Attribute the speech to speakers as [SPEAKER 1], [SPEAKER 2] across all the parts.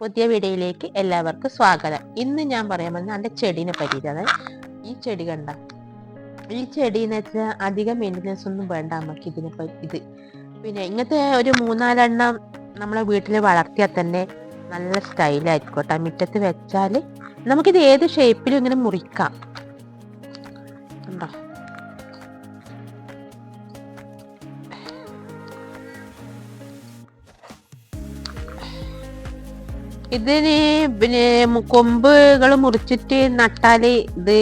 [SPEAKER 1] പുതിയ വീഡിയോയിലേക്ക് എല്ലാവർക്കും സ്വാഗതം. ഇന്ന് ഞാൻ പറയാൻ പോകുന്നത് എന്റെ ചെടീനെ പറ്റിയിട്ടാണ് ഈ ചെടി കണ്ട ഈ ചെടി വെച്ചാൽ അധികം മെയിന്റനൻസ് ഒന്നും വേണ്ട നമുക്ക് ഇതിനെ ഇത്. പിന്നെ ഇങ്ങനത്തെ ഒരു മൂന്നാലെണ്ണം നമ്മളെ വീട്ടിൽ വളർത്തിയാൽ തന്നെ നല്ല സ്റ്റൈലായിരിക്കും കേട്ടോ. മുറ്റത്ത് വെച്ചാൽ നമുക്കിത് ഏത് ഷേപ്പിലും ഇങ്ങനെ മുറിക്കാം. ഇതിന് പിന്നെ കൊമ്പുകൾ മുറിച്ചിട്ട് നട്ടാൽ ഇത്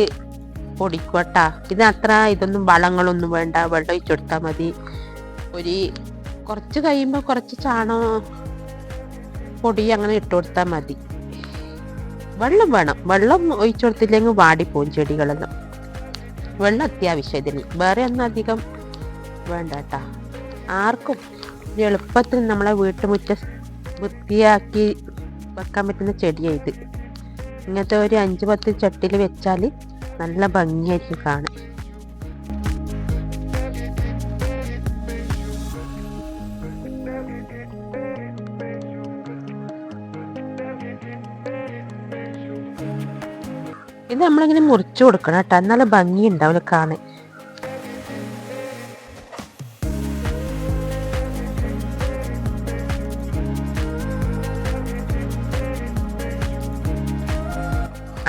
[SPEAKER 1] പൊടിക്കോട്ടാ. ഇത് അത്ര ഇതൊന്നും വളങ്ങളൊന്നും വേണ്ട. വെള്ളം ഒഴിച്ചെടുത്താൽ മതി. ഒരു കുറച്ച് കഴിയുമ്പോൾ കുറച്ച് ചാണകം പൊടി അങ്ങനെ ഇട്ട് കൊടുത്താൽ മതി. വെള്ളം വേണം. വെള്ളം ഒഴിച്ചു കൊടുത്തില്ലെങ്കിൽ വാടിപ്പോവും ചെടികളെല്ലാം വെള്ളം അത്യാവശ്യം ഇതിന്. വേറെ ഒന്നും അധികം വേണ്ട കേട്ടാ ആർക്കും എളുപ്പത്തിൽ നമ്മളെ വീട്ടുമുറ്റ വൃത്തിയാക്കി വെക്കാൻ പറ്റുന്ന ചെടിയാണ് ഇത്. ഇങ്ങനത്തെ ഒരു അഞ്ച് പത്ത് ചട്ടിയിൽ വെച്ചാൽ നല്ല ഭംഗിയായിരിക്കും കാണാൻ. ഇത് നമ്മളിങ്ങനെ മുറിച്ചു കൊടുക്കണം കേട്ടോ. നല്ല ഭംഗി ഉണ്ടാവില്ല കാണാൻ.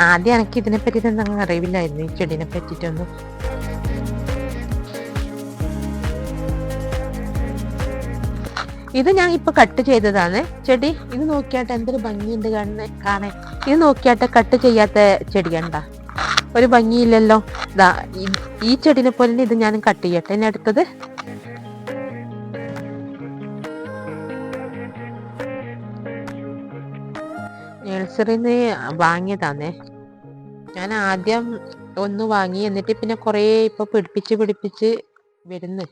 [SPEAKER 1] ആദ്യം എനിക്ക് ഇതിനെ പറ്റിയിട്ടൊന്നും അറിവില്ലായിരുന്നു. ഈ ചെടീനെ പറ്റിയിട്ടൊന്നും. ഇത് ഞാൻ ഇപ്പൊ കട്ട് ചെയ്തതാണ്. ചെടി ഇത് നോക്കിയാട്ടെ എന്തൊരു ഭംഗിയുണ്ട് കാണുന്ന കാണേ. ഇത് നോക്കിയാട്ടെ കട്ട് ചെയ്യാത്ത ചെടി കണ്ട ഒരു ഭംഗിയില്ലല്ലോ. ഇതാ ഈ- ചെടിനെ പോലെ ഇത് ഞാൻ കട്ട് ചെയ്യട്ടെ. ഇനി അടുത്തത്. നഴ്സറിന്ന് വാങ്ങിയതാന്നേ. ഞാൻ ആദ്യം ഒന്ന് വാങ്ങി എന്നിട്ട് പിന്നെ കുറേ ഇപ്പൊ പിടിപ്പിച്ച് പിടിപ്പിച്ച് വരുന്നു.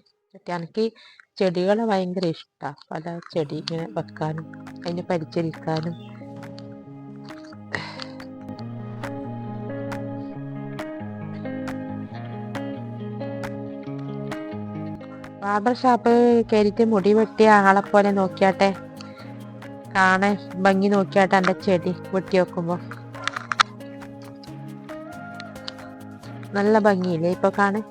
[SPEAKER 1] എനിക്ക് ചെടികളെ ഭയങ്കര ഇഷ്ടമാണ് പല ചെടി ഇങ്ങനെ വെക്കാനും അതിനെ പരിചരിക്കാനും. ബാർബർ ഷാപ്പ് കയറിയിട്ട് മുടി വെട്ടിയ ആളെ പോലെ നോക്കിയാട്ടെ. കാണാൻ ഭംഗി നോക്കിയാട്ടെ എന്റെ ചെടി വെട്ടി വെക്കുമ്പോൾ നല്ല ഭംഗിയില്ലേ? ഇപ്പൊ കാണാൻ?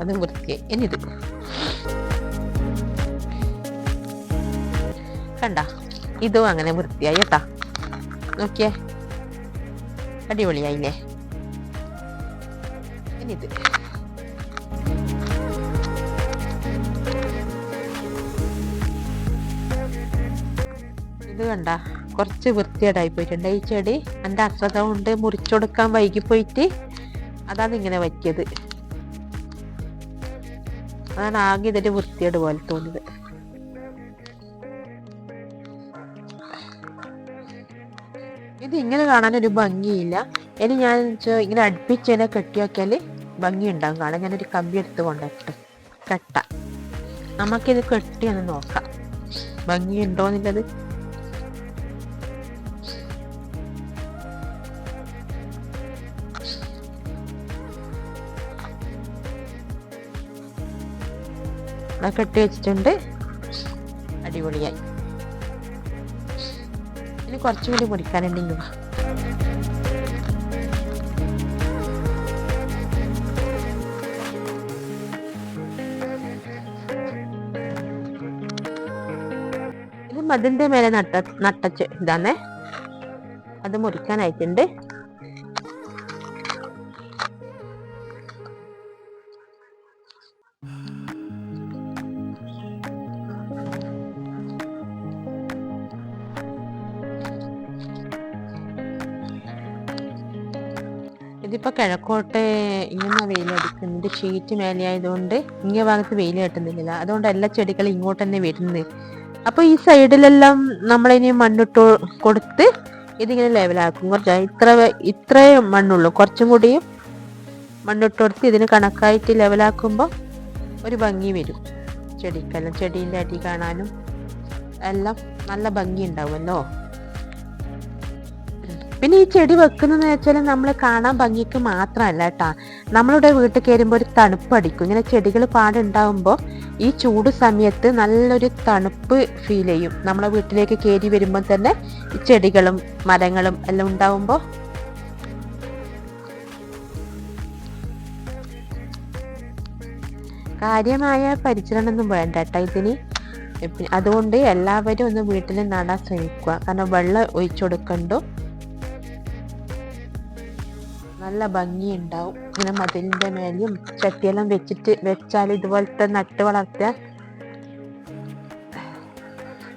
[SPEAKER 1] അതും വൃത്തിയായി ഇനിത് കണ്ട ഇതും അങ്ങനെ വൃത്തിയായി കേട്ടാ. നോക്കിയേ. അടിപൊളിയായില്ലേ? ഇനിത് ഇത് കണ്ട കുറച്ച് വൃത്തിയേടായി പോയിട്ടുണ്ട്. ഈ ചെടി എന്റെ അശ്രദ്ധ കൊണ്ട് മുറിച്ചെടുക്കാൻ വൈകി പോയിട്ട് അതാണ് ഇങ്ങനെ പറ്റിയത്. അതാണ് ആകെ ഇതിന്റെ വൃത്തിയേട് പോലെ തോന്നിയത്. ഇത് ഇങ്ങനെ കാണാനൊരു ഭംഗിയില്ല. ഇനി ഞാൻ ഇങ്ങനെ അടുപ്പിച്ചതിനെ കെട്ടി വെച്ചാൽ ഭംഗി ഉണ്ടാകും കാണാൻ. ഞാനൊരു കമ്പി എടുത്ത് കൊണ്ടിട്ട് കെട്ട. നമുക്കിത് കെട്ടി ഒന്ന് നോക്കാം ഭംഗി കെട്ടി വെച്ചിട്ടുണ്ട്. അടിപൊളിയായി. ഇനി കുറച്ചും കൂടി ഇത് മതിലിന്റെ മേലെ നട്ട നട്ടച്ച് ഇതാന്നേ. അത് മുറിക്കാനായിട്ടുണ്ട്. ഇതിപ്പോ കിഴക്കോട്ട് ഇങ്ങനെ വെയിലടിക്കുന്നത് ഷീറ്റ് മേലെയായതുകൊണ്ട് ഇങ്ങനെ ഇങ്ങേ ഭാഗത്ത് വെയിൽ കിട്ടുന്നില്ല. അതുകൊണ്ട് എല്ലാ ചെടികളും ഇങ്ങോട്ട് തന്നെ വരുന്നത് അപ്പോൾ ഈ സൈഡിലെല്ലാം നമ്മളിനി മണ്ണിട്ട് കൊടുത്ത് ഇതിങ്ങനെ ലെവലാക്കും. കുറച്ച് ഇത്ര ഇത്രേ മണ്ണുള്ളൂ. കുറച്ചും കൂടിയും മണ്ണിട്ട് കൊടുത്ത് ഇതിന് കണക്കായിട്ട് ലെവലാക്കുമ്പോൾ ഒരു ഭംഗി വരും. ചെടിക്കെല്ലാം ചെടീന്റെ അടി കാണാനും എല്ലാം നല്ല ഭംഗി ഉണ്ടാവുമല്ലോ? പിന്നെ ഈ ചെടി വെക്കുന്നതെന്ന് വെച്ചാൽ നമ്മൾ കാണാൻ ഭംഗിക്ക് മാത്രമല്ല കേട്ടാ നമ്മളുടെ വീട്ടിൽ കയറുമ്പോൾ ഒരു തണുപ്പടിക്കും. ഇങ്ങനെ ചെടികൾ പാടുണ്ടാകുമ്പോൾ ഈ ചൂട് സമയത്ത് നല്ലൊരു തണുപ്പ് ഫീൽ ചെയ്യും. നമ്മളെ വീട്ടിലേക്ക് കയറി വരുമ്പോൾ തന്നെ ഈ ചെടികളും മരങ്ങളും എല്ലാം ഉണ്ടാവുമ്പോൾ കാര്യമായ പരിചരണമൊന്നും വേണ്ട കേട്ടോ ഇതിന്. അതുകൊണ്ട് എല്ലാവരും ഒന്ന് വീട്ടിൽ നടാൻ ശ്രമിക്കുക. കാരണം വെള്ളം ഒഴിച്ചു കൊടുക്കണ്ടോ? നല്ല ഭംഗിയുണ്ടാവും. ഇങ്ങനെ മതിലിന്റെ മേലെയും ചട്ടിയെല്ലാം വെച്ചിട്ട് വെച്ചാൽ ഇതുപോലത്തെ നട്ട് വളർത്തിയാൽ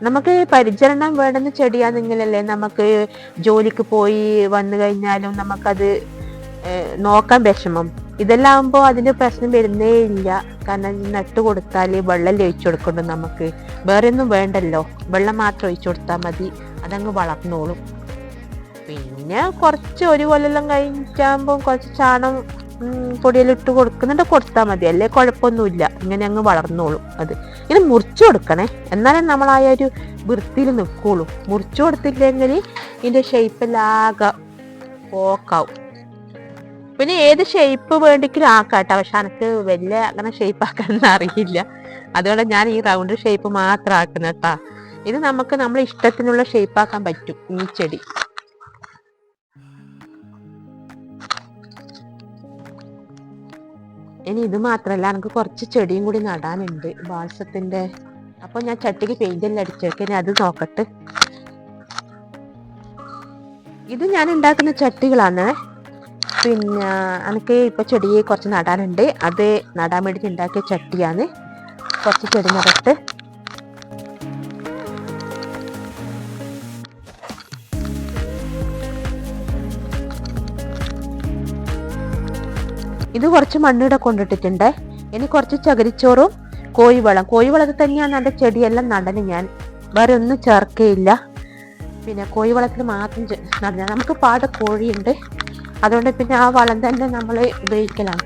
[SPEAKER 1] നമുക്ക് പരിചരണം വേണ്ടുന്ന ചെടിയാണെങ്കിലല്ലേ നമുക്ക് ജോലിക്ക് പോയി വന്നു കഴിഞ്ഞാലും നമുക്കത് നോക്കാൻ വിഷമം. ഇതെല്ലാം ആകുമ്പോൾ അതിന് പ്രശ്നം വരുന്നേ ഇല്ല. കാരണം നട്ട് കൊടുത്താൽ വെള്ളം ഒഴിച്ചു കൊടുക്കണ്ടു നമുക്ക്. വേറെ ഒന്നും വേണ്ടല്ലോ. വെള്ളം മാത്രം ഒഴിച്ചു കൊടുത്താൽ മതി. അതങ്ങ് വളർന്നോളും. പിന്നെ കുറച്ച് ഒരു കൊല്ലെല്ലാം കഴിഞ്ഞാകുമ്പോൾ കുറച്ച് ചാണം പൊടിയെല്ലാം ഇട്ട് കൊടുക്കുന്നുണ്ട്. കൊടുത്താൽ മതി. അല്ലേ? കുഴപ്പമൊന്നുമില്ല. ഇങ്ങനെ അങ്ങ് വളർന്നോളും അത്. ഇങ്ങനെ മുറിച്ചു കൊടുക്കണേ. എന്നാലേ നമ്മളായ ഒരു വൃത്തിയിൽ നിൽക്കുള്ളൂ. മുറിച്ചു കൊടുത്തില്ലെങ്കിൽ ഇതിന്റെ ഷേപ്പെല്ലാം ആകെ പോക്കാവും. പിന്നെ ഏത് ഷേപ്പ് വേണ്ടെങ്കിലും ആക്കാട്ടോ. പക്ഷെ എനിക്ക് വലിയ അങ്ങനെ ഷേപ്പ് ആക്കാനൊന്നും അറിയില്ല. അതുകൊണ്ട് ഞാൻ ഈ റൗണ്ട് ഷേപ്പ് മാത്രം ആക്കുന്ന കേട്ടാ. ഇത് നമുക്ക് നമ്മളെ ഇഷ്ടത്തിനുള്ള ഷേപ്പ് ആക്കാൻ പറ്റും. ഈ ചെടി. ഇനി ഇത് മാത്രല്ല എനിക്ക് കുറച്ച് ചെടിയും കൂടി നടാനുണ്ട് ബാൽസത്തിന്റെ അപ്പൊ ഞാൻ ചട്ടിക്ക് പെയിന്റ് എല്ലാം അടിച്ചേക്ക് ഇനി അത് നോക്കട്ടെ. ഇത് ഞാൻ ഉണ്ടാക്കുന്ന ചട്ടികളാണ്. പിന്നെ എനിക്ക് ഇപ്പൊ ചെടിയെ കുറച്ച് നടാനുണ്ട്. അത് നടാൻ വേണ്ടിട്ട് ഉണ്ടാക്കിയ ചട്ടിയാണ്. കുറച്ച് ചെടി നടട്ട്. ഇത് കുറച്ച് മണ്ണിടെ കൊണ്ടിട്ടിട്ടുണ്ട്. ഇനി കുറച്ച് ചകിരിച്ചോറും കോഴിവളം. കോഴിവളത്തിൽ തന്നെയാണ് എന്റെ ചെടിയെല്ലാം നടന് ഞാൻ. വേറെ ഒന്നും ചേർക്കയില്ല. പിന്നെ കോഴിവളത്തിൽ മാത്രം നടന. നമുക്ക് പാട കോഴിയുണ്ട്. അതുകൊണ്ട് പിന്നെ ആ വളം തന്നെ നമ്മൾ ഉപയോഗിക്കലാണ്.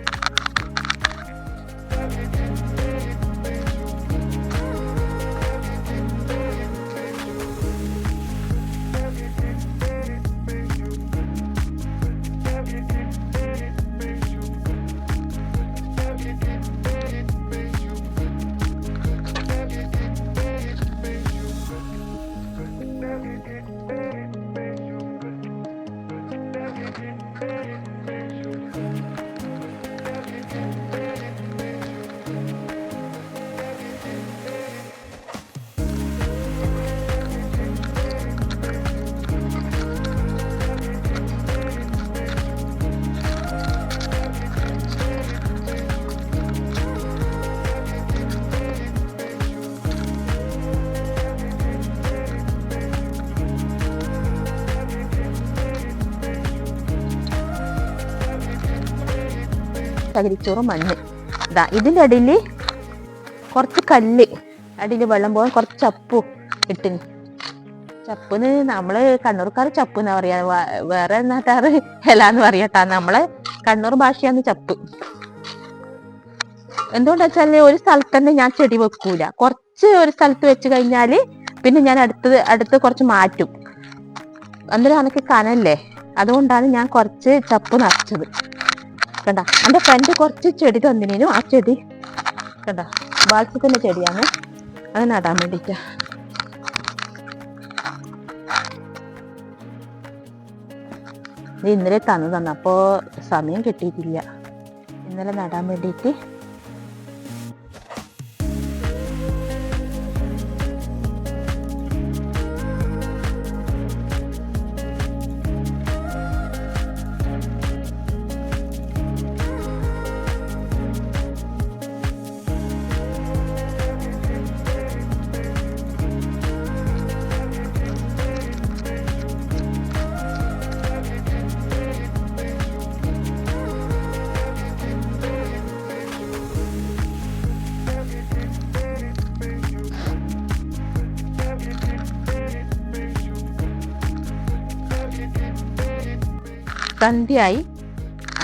[SPEAKER 1] ചകിരിച്ചോറും മണ്ണ് ഇതാ ഇതിന്റെ അടിയിൽ കുറച്ച് കല്ല്. അടിയിൽ വെള്ളം പോകാൻ കുറച്ച് ചപ്പു ഇട്ടിന്. ചപ്പുന്ന് നമ്മൾ കണ്ണൂർക്കാർ ചപ്പ് എന്നാ പറയാ. വേറെ നാട്ടാറ് ഹെലാന്ന് പറയട്ടാ നമ്മളെ കണ്ണൂർ ഭാഷയാണ് ചപ്പ്. എന്തുകൊണ്ടാ വെച്ചാൽ ഒരു സ്ഥലത്ത് തന്നെ ഞാൻ ചെടി വെക്കൂല. കുറച്ച് ഒരു സ്ഥലത്ത് വെച്ച് കഴിഞ്ഞാൽ പിന്നെ ഞാൻ അടുത്തത് അടുത്ത് കുറച്ച് മാറ്റും. അന്നേരം എനിക്ക് കനല്ലേ? അതുകൊണ്ടാണ് ഞാൻ കുറച്ച് ചപ്പ് നിറച്ചത്. കണ്ട എന്റെ ഫ്രണ്ട് കുറച്ച് ചെടി തന്നിനു ആ ചെടി കണ്ട ബാൽസത്തിന്റെ ചെടിയാണ്. അത് നടാൻ വേണ്ടിയിട്ട്. ഇന്നലെ തന്നു തന്നു അപ്പോൾ സമയം കിട്ടിയിട്ടില്ല. ഇന്നലെ നടാൻ വേണ്ടിയിട്ട് സന്ധ്യയായി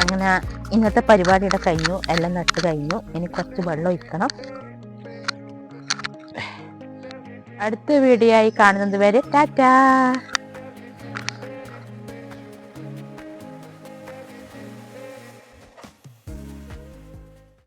[SPEAKER 1] അങ്ങനെ ഇന്നത്തെ പരിപാടിയുടെ കഴിഞ്ഞു. എല്ലാം നട്ട് കഴിഞ്ഞു. ഇനി കുറച്ച് വെള്ളം ഒഴിക്കണം. അടുത്ത വീഡിയോ ആയി കാണുന്നത് വരെ ടാറ്റാ.